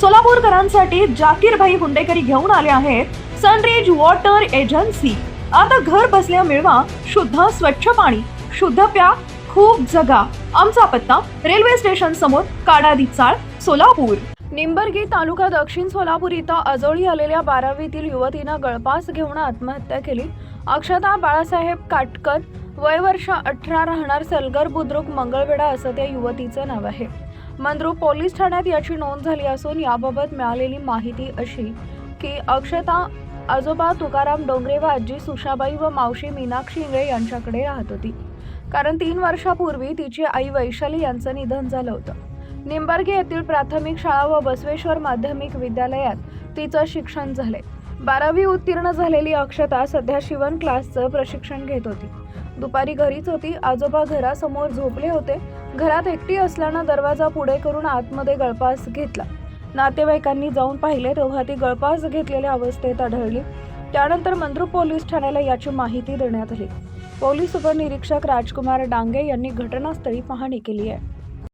सोलापूरकरांसाठी जाकीरभाई हुंडेकरी घेऊन आले आहेत सनरेज वॉटर एजन्सी. आता घर बसल्या मिळवा शुद्ध स्वच्छ पाणी शुद्ध प्या खूप जगा. आमचा पत्ता रेल्वे स्टेशन समोर काडादी चाळ सोलापूर. निंबर्गी तालुका दक्षिण सोलापूर इथं अजोळी आलेल्या बारावीतील युवतीनं गळपास घेऊन आत्महत्या केली. अक्षता बाळासाहेब काटकर वय वर्ष अठरा राहणार सलगर बुद्रुक मंगळवेढा असं त्या युवतीचं नाव आहे. मंद्रू पोलीस ठाण्यात याची नोंद झाली असून याबाबत मिळालेली माहिती अशी की अक्षता आजोबा तुकाराम डोंगरे व आजी सुषाबाई व मावशी मीनाक्षी इंगळे यांच्याकडे राहत होती. कारण तीन वर्षापूर्वी तिची आई वैशाली यांचं निधन झालं होतं. निंबर्गे येथील प्राथमिक शाळा व बसवेश्वर माध्यमिक विद्यालयात तिचं शिक्षण झाले बारावी उत्तीर्ण झालेली अक्षता सध्या शिवण क्लासचं प्रशिक्षण घेत होती. दुपारी घरीच होती. आजोबा घरासमोर झोपले होते. घरात एकटी असल्यानं दरवाजा पुढे करून आतमध्ये गळपास घेतला. नातेवाईकांनी जाऊन पाहिले तेव्हा ती गळपास घेतलेल्या अवस्थेत आढळली. त्यानंतर मंद्रुप पोलीस ठाण्याला याची माहिती देण्यात आली. पोलीस उपनिरीक्षक राजकुमार डांगे यांनी घटनास्थळी पाहणी केली आहे.